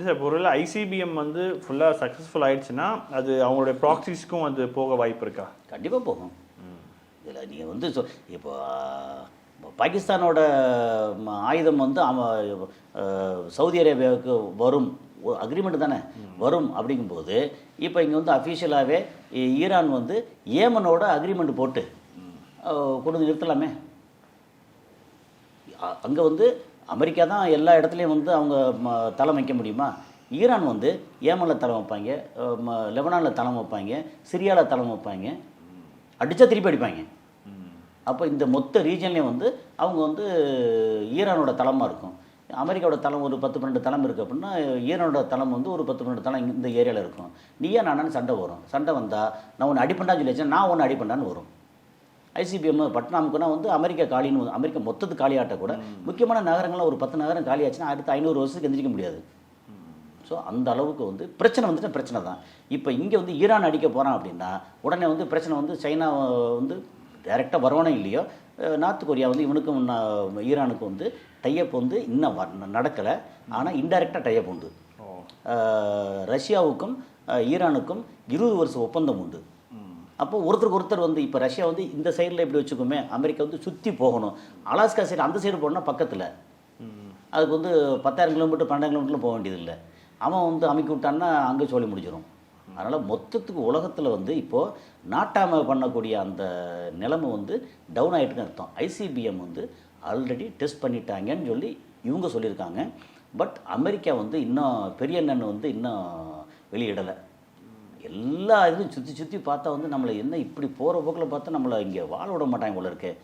இல்லை சார் ஒருவேளை ஐசிபிஎம் வந்து ஃபுல்லாக சக்ஸஸ்ஃபுல் ஆயிடுச்சுன்னா அது அவங்களுடைய ப்ராக்சிஸ்க்கும் அது போக வாய்ப்பு இருக்கா? கண்டிப்பாக போகும். இதில் நீங்கள் வந்து சொ இப்போ பாகிஸ்தானோட ஆயுதம் வந்து அவன் சவுதி அரேபியாவுக்கு வரும். அக்ரிமெண்ட் தானே? வரும் அப்படிங்கும்போது இப்போ இங்கே வந்து அஃபீஷியலாகவே ஈரான் வந்து ஏமனோட அக்ரிமெண்ட் போட்டு கொண்டு வந்து நிறுத்தலாமே? அங்கே வந்து அமெரிக்கா தான் எல்லா இடத்துலையும் வந்து அவங்க ம, தளம் வைக்க முடியுமா? ஈரான் வந்து ஏமனில் தளம் வைப்பாங்க ம, லெபனானில் தளம் வைப்பாங்க சிரியாவில் தளம் வைப்பாங்க அடித்தா திருப்பி அடிப்பாங்க. அப்போ இந்த மொத்த ரீஜன்லேயும் வந்து அவங்க வந்து ஈரானோட தளமாக இருக்கும். அமெரிக்காவோட தளம் ஒரு பத்து பன்னெண்டு தளம் இருக்குது அப்படின்னா ஈரானோட தளம் வந்து ஒரு பத்து பன்னெண்டு தளம் இந்த ஏரியாவில் இருக்கும். நீயே நானான்னு சண்டை வரும். சண்டை வந்தால் நான் ஒன்று அடிப்பண்டான்னு சொல்லி வச்சேன் நான் ஒன்று அடிப்பண்டான்னு வரும். ஐசிபிஎம் பட்னாமுக்குனா வந்து அமெரிக்கா காலின்னு வந்து- அமெரிக்கா மொத்தத்து காலியாட்ட கூட முக்கியமான நகரங்கள்லாம் ஒரு பத்து நகரம் காலியாச்சுன்னா அடுத்த ஐநூறு வருஷத்துக்கு எந்திரிக்க முடியாது. ஸோ அந்த அளவுக்கு வந்து பிரச்சனை வந்துட்டு பிரச்சனை தான். இப்போ இங்கே வந்து ஈரான் அடிக்க போகிறான் அப்படின்னா உடனே வந்து பிரச்சனை வந்து சைனா வந்து டைரெக்டாக வரவனே இல்லையோ நார்த் கொரியா வந்து இவனுக்கும் ஈரானுக்கும் வந்து டைப் வந்து இன்னும் நடக்கலை. ஆனால் இன்டைரக்டாக டைப் உண்டு. ரஷ்யாவுக்கும் ஈரானுக்கும் இருபது வருஷம் ஒப்பந்தம் உண்டு. அப்போ ஒருத்தருக்கு ஒருத்தர் வந்து இப்போ ரஷ்யா வந்து இந்த சைடில் எப்படி வச்சுக்கோமே அமெரிக்கா வந்து சுற்றி போகணும். அலாஸ்கா சைடு அந்த சைடு போனால் பக்கத்தில். அதுக்கு வந்து பத்தாயிரம் கிலோமீட்டர் பன்னெண்டாயிரம் கிலோமீட்டர் போக வேண்டியதில்லை. அவன் வந்து அமைக்கி விட்டான்னா அங்கே சோழி முடிஞ்சிடும் அதனால் மொத்தத்துக்கு உலகத்தில் வந்து இப்போது நாட்டாம பண்ணக்கூடிய அந்த நிலைமை வந்து டவுன் ஆகிட்டுன்னு அர்த்தம். ஐசிபிஎம் வந்து ஆல்ரெடி டெஸ்ட் பண்ணிட்டாங்கன்னு சொல்லி இவங்க சொல்லியிருக்காங்க. பட் அமெரிக்கா வந்து இன்னும் பெரிய அண்ணன் வந்து இன்னும் வெளியிடலை. எல்லா இதுவும் சுற்றி சுற்றி பார்த்தா வந்து நம்மளை என்ன இப்படி போகிற போக்கில் பார்த்தா நம்மளை இங்கே வாழ விட மாட்டாங்க போல இருக்கு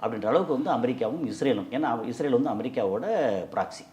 அப்படின்ற அளவுக்கு வந்து அமெரிக்காவும் இஸ்ரேலும். ஏன்னா இஸ்ரேல் வந்து அமெரிக்காவோட ப்ராக்சி